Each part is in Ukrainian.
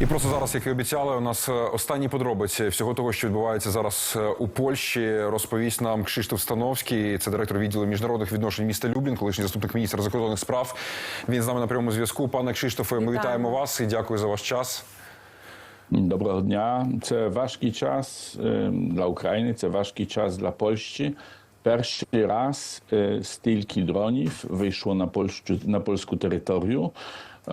І просто зараз, як і обіцяли, у нас е, останні подробиці всього того, що відбувається зараз е, у Польщі, розповість нам Кшиштоф Становський, це директор відділу міжнародних відношень міста Люблін, колишній заступник міністра закордонних справ. Він з нами на прямому зв'язку. Пане Кшиштофе, ми Вітаємо. вас і дякую за ваш час. Доброго дня. Це важкий час е, для України, це важкий час для Польщі. Перший раз е, стільки дронів вийшло на Польщу на польську територію. Е,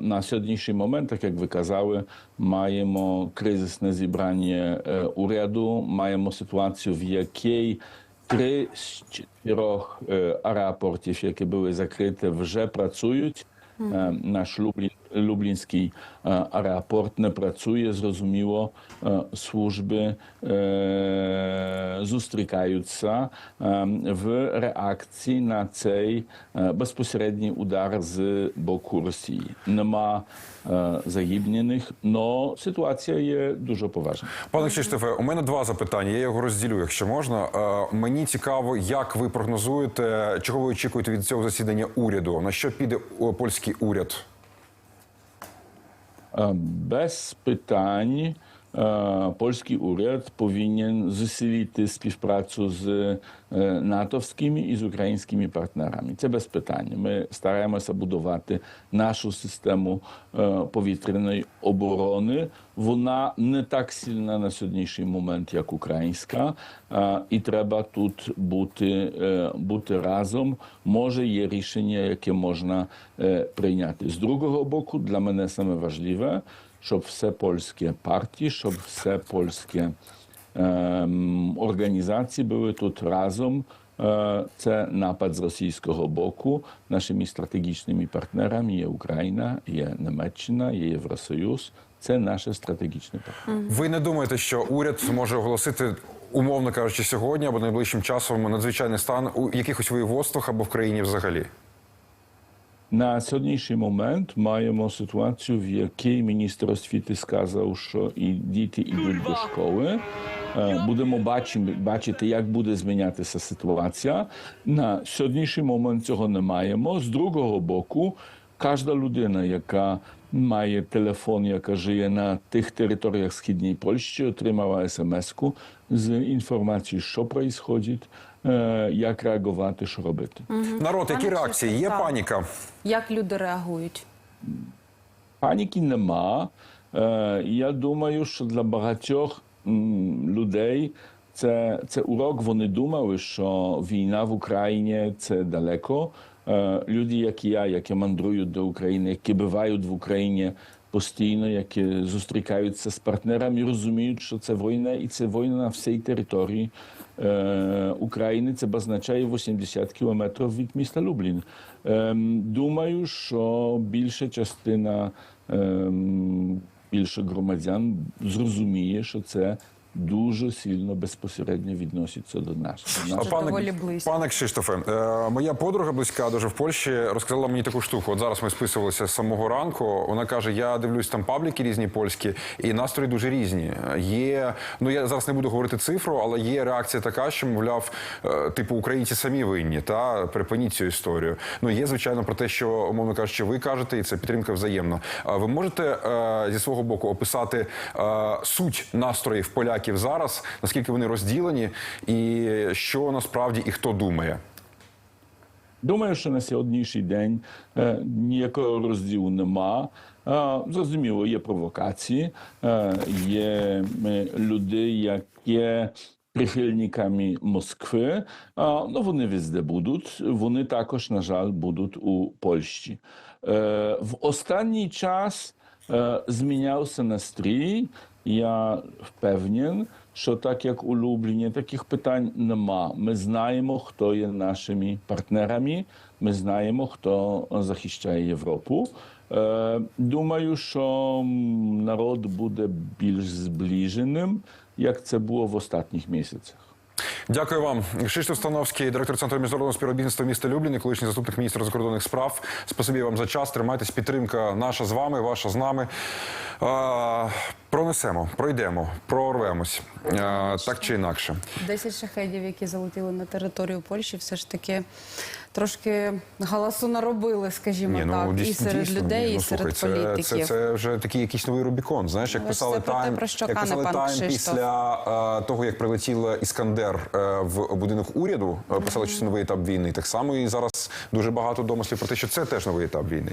На сьогоднішній момент, так як ви казали, маємо кризисне зібрання е, уряду, маємо ситуацію, в якій три з чотирьох е, аеропортів, які були закриті, вже працюють. Е, Наш Люблін, Люблінський аеропорт не працює. Зрозуміло, служби зустрікаються в реакції на цей безпосередній удар з боку Росії. Нема загибнених, але ситуація є дуже поважна. Пане Кшиштофе, у мене два запитання. Я його розділю, якщо можна. Е, Мені цікаво, як ви прогнозуєте, чого ви очікуєте від цього засідання уряду? На що піде польський уряд? Е, Без питань е, польський уряд повинен зусилити співпрацю з е, натовськими і з українськими партнерами. Це без питань. Ми стараємося будувати нашу систему е, повітряної оборони. Вона не так сильна на сьогоднішній момент, як українська, і треба тут бути, е, бути разом. Може, є рішення, яке можна е, прийняти. З другого боку, для мене саме важливе, щоб все польське партії, щоб все польське ем, організації були тут разом. Е, Це напад з російського боку. Нашими стратегічними партнерами є Україна, є Німеччина, є Євросоюз. Це наше стратегічне партнерство. Ви не думаєте, що уряд може оголосити, умовно кажучи, сьогодні або найближчим часом надзвичайний стан у якихось воєводствах або в країні взагалі? На сьогоднішній момент маємо ситуацію, в якій міністр освіти сказав, що і діти йдуть до школи. Е, Будемо бачити, як буде змінятися ситуація. На сьогоднішній момент цього не маємо. З другого боку, кожна людина, яка має телефон, яка живе на тих територіях східній Польщі, отримала смс-ку з інформацією, що відбувається, як реагувати, що робити. Народ, які реакції? Є паніка? Як люди реагують? Паніки нема. Е, Я думаю, що для багатьох людей це, це урок. Вони думали, що війна в Україні це далеко. Е, Люди, як я, які мандрують до України, які бувають в Україні постійно, які зустрікаються з партнерами, розуміють, що це війна, і це війна на всій території е, України. Це означає 80 кілометрів від міста Люблін. Ем, Думаю, що більша частина ем, більше громадян зрозуміє, що це дуже сильно безпосередньо відноситься до нас. До нас. Це доволі близько. пане Кшиштофе, е, моя подруга близька дуже в Польщі розказала мені таку штуку. От зараз ми списувалися з самого ранку. Вона каже: я дивлюсь там пабліки різні польські, і настрої дуже різні. Є ну я зараз не буду говорити цифру, але є реакція така, що мовляв, е, типу українці самі винні, та припиніть цю історію. Ну є звичайно про те, що умовно кажучи, ви кажете, і це підтримка взаємна. А ви можете е, зі свого боку описати е, суть настроїв поляків зараз, наскільки вони розділені, і що насправді і хто думає? Думаю, що на сьогоднішній день е, ніякого розділу нема. Е, зрозуміло, є провокації, е, є е, люди, які прихильниками Москви. Е, ну, вони везде будуть. Вони також, на жаль, будуть у Польщі. Е, в останній час е, змінявся настрій. Я впевнений, що так як у Любліні, таких питань нема. Ми знаємо, хто є нашими партнерами. Ми знаємо, хто захищає Європу. Е, думаю, що народ буде більш зближеним, як це було в останніх місяцях. Дякую вам. Кшиштоф Становський, директор центру міжнародного співробітництва міста Люблін, і колишній заступник міністра закордонних справ. Спасибі вам за час. Тримайтесь, підтримка наша з вами, ваша з нами. А, Пронесемо, пройдемо, прорвемось е, так чи інакше. 10 шахедів, які залетіли на територію Польщі, все ж таки трошки галасу наробили, скажімо Ні, ну так, і серед дійсно, людей, ні, ну, і серед це, політиків. це, це вже такий якийсь новий Рубікон. Знаєш, як Але писали це те, Тайм, про що як писали пан Тайм після е, того, як прилетіла Іскандер е, в будинок уряду, е, писали, що це новий етап війни. Так само і зараз дуже багато домислів про те, що це теж новий етап війни.